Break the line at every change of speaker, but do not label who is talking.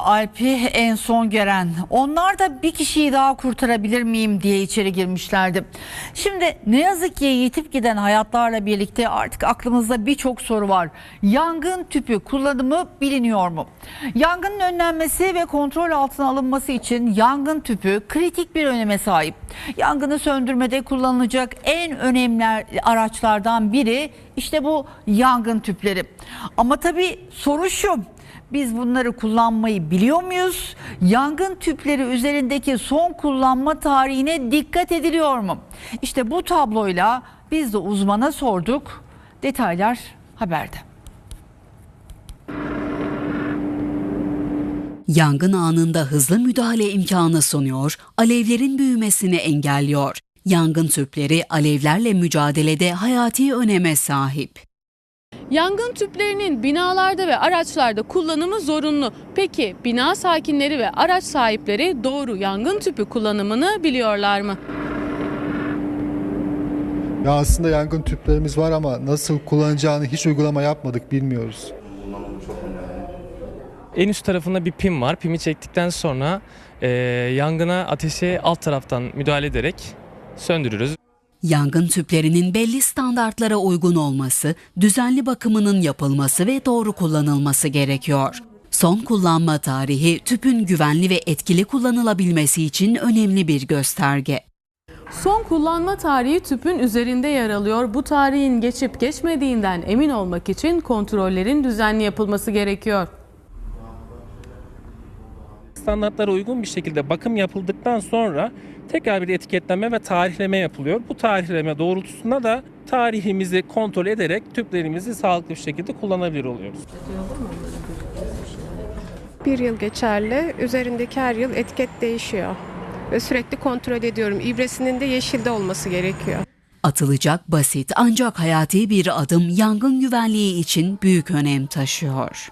Alp'i en son gören onlar da bir kişiyi daha kurtarabilir miyim diye içeri girmişlerdi. Şimdi ne yazık ki yitip giden hayatlarla birlikte artık aklımızda birçok soru var. Yangın tüpü kullanımı biliniyor mu? Yangının önlenmesi ve kontrol altına alınması için yangın tüpü kritik bir öneme sahip. Yangını söndürmede kullanılacak en önemli araçlardan biri işte bu yangın tüpleri. Ama tabii soru şu. Biz bunları kullanmayı biliyor muyuz? Yangın tüpleri üzerindeki son kullanma tarihine dikkat ediliyor mu? İşte bu tabloyla biz de uzmana sorduk. Detaylar haberde.
Yangın anında hızlı müdahale imkanı sunuyor, alevlerin büyümesini engelliyor. Yangın tüpleri alevlerle mücadelede hayati öneme sahip.
Yangın tüplerinin binalarda ve araçlarda kullanımı zorunlu. Peki bina sakinleri ve araç sahipleri doğru yangın tüpü kullanımını biliyorlar mı?
Ya aslında yangın tüplerimiz var ama nasıl kullanacağını hiç uygulama yapmadık bilmiyoruz.
En üst tarafında bir pim var. Pimi çektikten sonra e, yangına ateşe alt taraftan müdahale ederek söndürürüz.
Yangın tüplerinin belli standartlara uygun olması, düzenli bakımının yapılması ve doğru kullanılması gerekiyor. Son kullanma tarihi tüpün güvenli ve etkili kullanılabilmesi için önemli bir gösterge.
Son kullanma tarihi tüpün üzerinde yer alıyor. Bu tarihin geçip geçmediğinden emin olmak için kontrollerin düzenli yapılması gerekiyor.
Standartlara uygun bir şekilde bakım yapıldıktan sonra tekrar bir etiketlenme ve tarihleme yapılıyor. Bu tarihleme doğrultusunda da tarihimizi kontrol ederek tüplerimizi sağlıklı bir şekilde kullanabilir oluyoruz.
Bir yıl geçerli. Üzerindeki her yıl etiket değişiyor. Ve sürekli kontrol ediyorum. İbresinin de yeşilde olması gerekiyor.
Atılacak basit ancak hayati bir adım yangın güvenliği için büyük önem taşıyor.